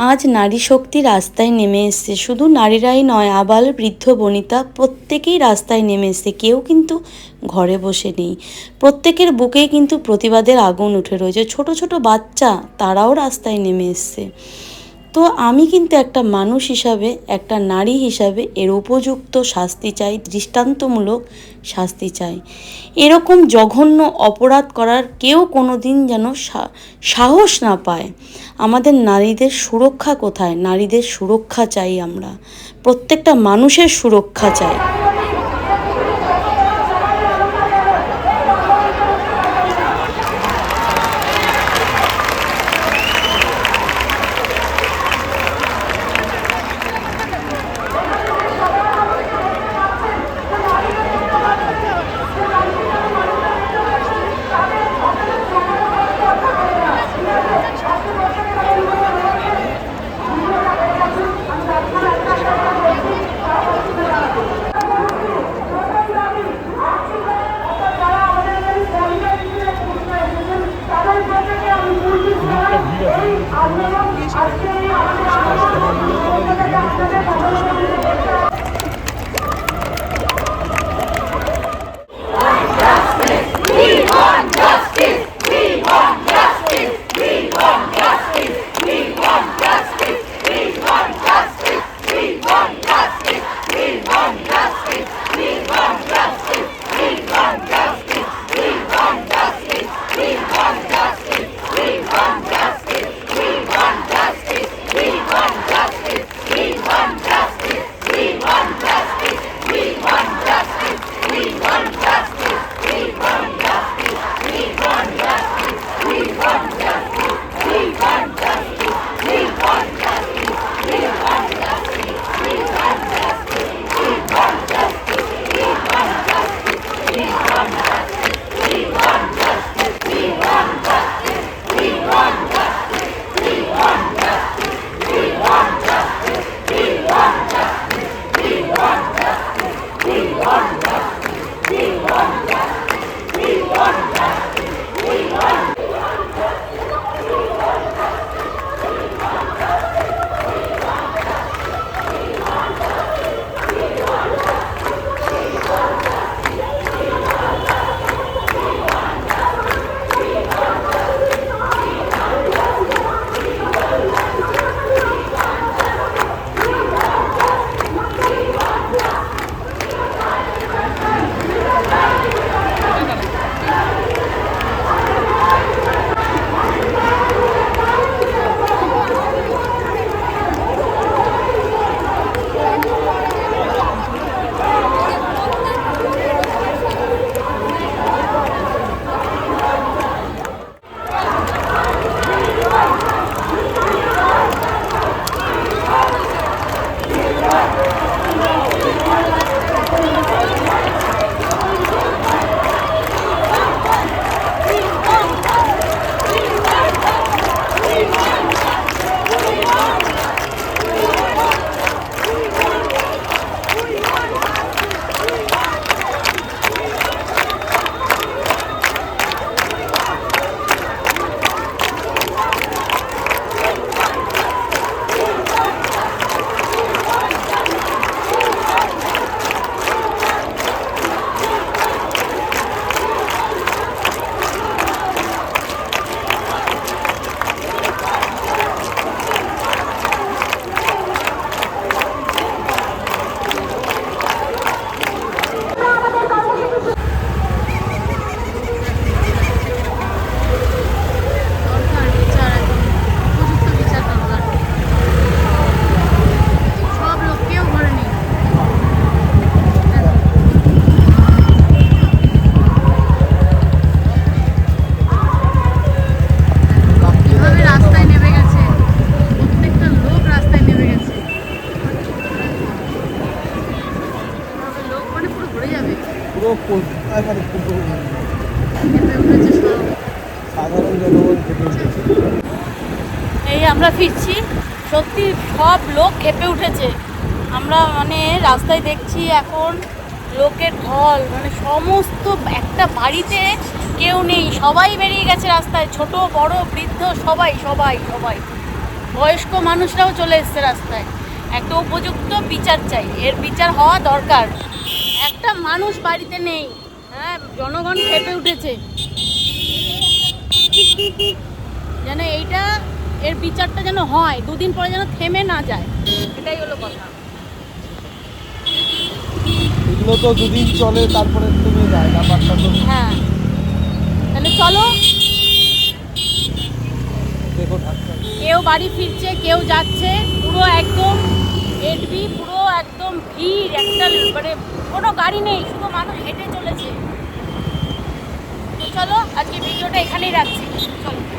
আজ নারী শক্তি রাস্তায় নেমে এসছে। শুধু নারীরাই নয়, আবাল, বৃদ্ধ, বনিতা, প্রত্যেকেই রাস্তায় নেমে এসছে। কেউ কিন্তু ঘরে বসে নেই। প্রত্যেকের বুকেই কিন্তু প্রতিবাদের আগুন উঠে রয়েছে। ছোট ছোট বাচ্চা, তারাও রাস্তায় নেমে এসছে। তো আমি কিন্তু একটা মানুষ হিসাবে, একটা নারী হিসাবে এর উপযুক্ত শাস্তি চাই, দৃষ্টান্তমূলক শাস্তি চাই। এরকম জঘন্য অপরাধ করার কেউ কোনো দিন যেন সাহস না পায়। আমাদের নারীদের সুরক্ষা কোথায়? নারীদের সুরক্ষা চাই আমরা। প্রত্যেকটা মানুষের সুরক্ষা চাই। I'm not এই আমরা ফিরছি, সত্যি সব লোক খেপে উঠেছে। আমরা মানে রাস্তায় দেখছি এখন লোকের ঢল মানে সমস্ত একটা বাড়িতে কেউ নেই, সবাই বেরিয়ে গেছে রাস্তায়, ছোট, বড়, বৃদ্ধ, সবাই সবাই সবাই। বয়স্ক মানুষরাও চলে এসছে রাস্তায়। একটা উপযুক্ত বিচার চাই, এর বিচার হওয়া দরকার। একটা মানুষ বাড়িতে নেই। হ্যাঁ জনগণ খেপে উঠেছে। যেন এইটা এর বিচারটা যেন হয় দুদিন পরে যেন থেমে না যায়। এটাই হলো কথা। এগুলো তো দুদিন চলে তারপরে থেমে যায় ব্যাপারটা তো হ্যাঁ। তাহলে চলো। কেউ বাড়ি ফিরছে কেউ যাচ্ছে পুরো একদম এডবি পুরো ভিড়, একটা মানে কোনো গাড়ি নেই, শুধু মানুষ হেঁটে চলেছে। তো চলো আজকে ভিডিওটা এখানেই রাখছি। চলো।